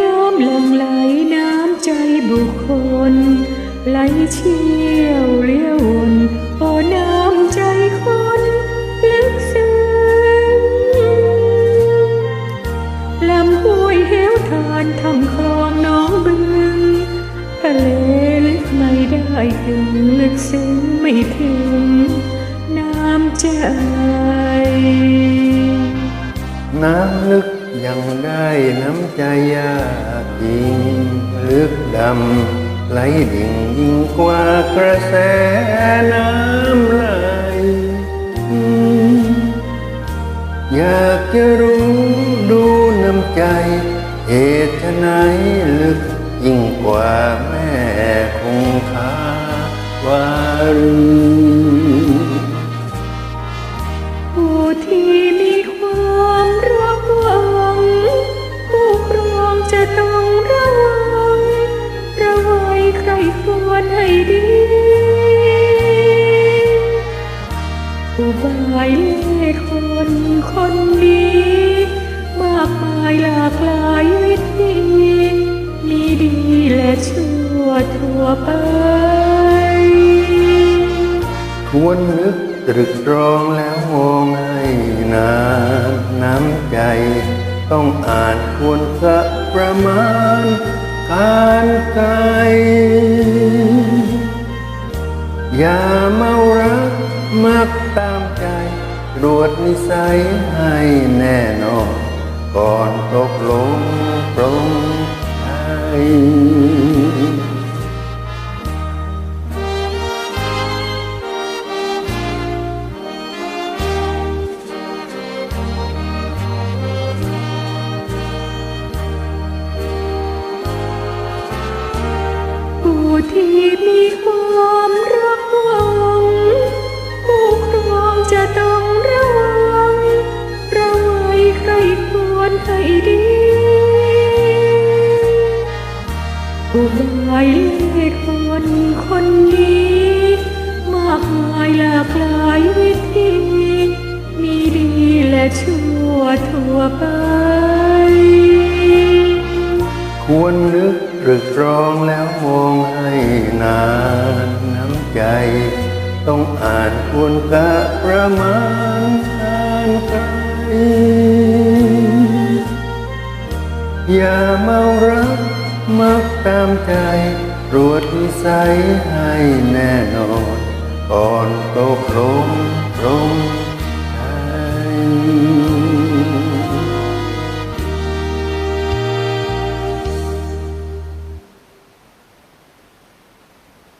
น้ำหลังไหลน้ำใจบุคคล ไหลเชี่ยวเลี้ยววนโอ้น้ำใจคนลึกซึ้งลำห้วยเหวทานทำคลองน้องบึงทะเลลึกไม่ได้ถึงลึกซึ้งไม่ถึงน้ำใจ น้ำลึก ยังได้น้ำใจยากยิงลึกดำไหลดิ่งยิ่งกว่ากระแสน้ำไหลอยากจะรู้ดูน้ำใจเหตุไฉนลึกยิ่งกว่าแม่คงคาวารีายเล่ห์คนคนนี้มากมายหลากหลายวิธีมีดีและชั่วทั่วไปควรนึกตรึกตรองแล้วมองให้นานน้ำใจ ต้องอ่านควรสะประมาณการไกลอย่าักตามใจรวจนิสัยให้แน่นอนก่อนตกลงปรงใจผู้ที่มีคว ให้ดีผู้บายเล่ห์คนคนนี้มากมายหลากหลายวิธีมีดีและชั่วทั่วไป ควรนึกตรึกตรองแล้วมองให้นานน้ำใจ ต้องอ่านควรกะประมาณ อย่าเมารักมักตามใจตรวจนิสัยให้แน่นอน ก่อนตกลงตรง